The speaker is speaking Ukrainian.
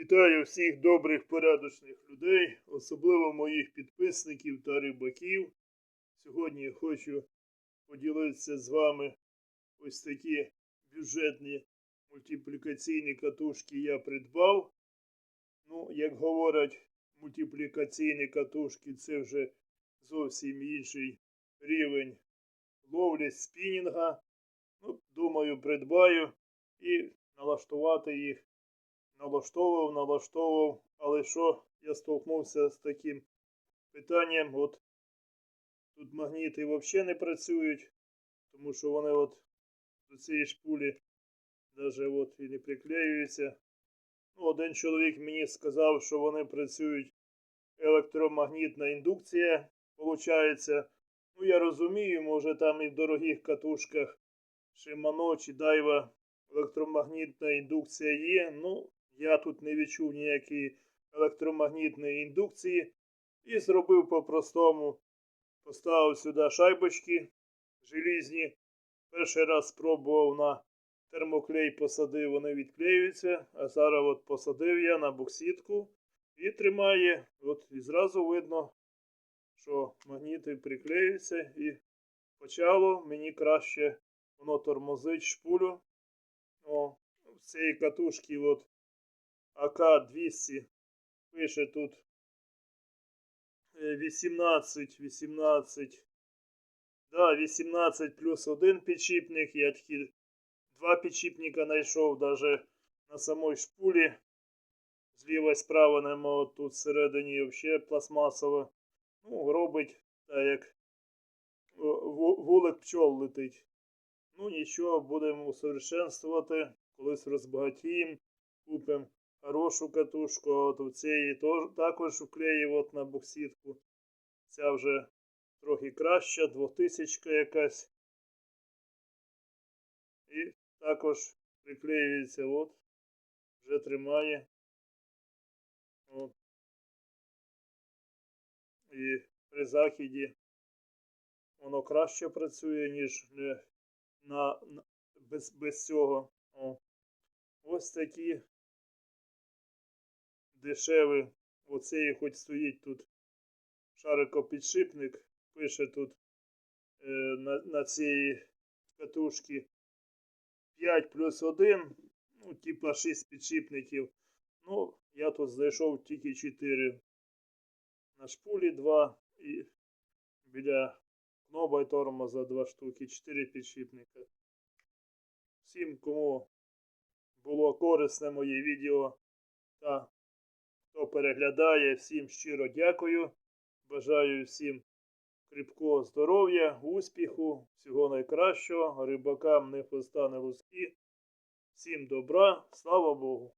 Вітаю всіх добрих порядочних людей, особливо моїх підписників та рибаків. Сьогодні я хочу поділитися з вами ось такі бюджетні мультиплікаційні катушки я придбав. Ну, як говорять, мультиплікаційні катушки це вже зовсім інший рівень ловлі спінінга. Ну, думаю, придбаю і налаштувати їх налаштовував, налаштовував, але що я столкнувся з таким питанням, от тут магніти взагалі не працюють, тому що вони от до цієї шпулі навіть от і не приклеюються. Ну, один чоловік мені сказав, що вони працюють електромагнітна індукція, виходить. Ну, я розумію, може там і в дорогих катушках Shimano чи Daiwa електромагнітна індукція є. Ну, я тут не відчув ніякої електромагнітної індукції і зробив по-простому. Поставив сюди шайбочки желізні. Перший раз спробував на термоклей посадив, вони відклеюються. А зараз от посадив я на боксітку і тримає. От і зразу видно, що магніти приклеюються і почало мені краще воно тормозить шпулю. О, в цієї катушки от АК-200 пише тут е, 18, 18. Да, 18 плюс один підшипник. Я такі два підшипника знайшов даже на самой шпулі. Зліва і справа нема тут всередині взагалі пластмасове. Ну, робить так як вулик пчол летить. Ну нічого, будемо усовершенствувати, колись розбагатіємо, купимо хорошу катушку, а от у цієї також вклеїв от на боксітку. Ця вже трохи краща, двохтисячка якась. І також приклеюється, от, вже тримає. От. І при західі воно краще працює, ніж на, на без, без цього. О. Ось такі дешеві. Оцей хоч стоїть тут шарикопідшипник. Пише тут е, на, на цій катушці 5 плюс 1, ну, типа 6 підшипників. Ну, я тут знайшов тільки 4. На шпулі 2 і біля кноба і тормоза 2 штуки, 4 підшипника. Всім, кому було корисне моє відео та переглядає, всім щиро дякую. Бажаю всім кріпкого здоров'я, успіху, всього найкращого, рибакам не хвоста, не. Всім добра, слава Богу!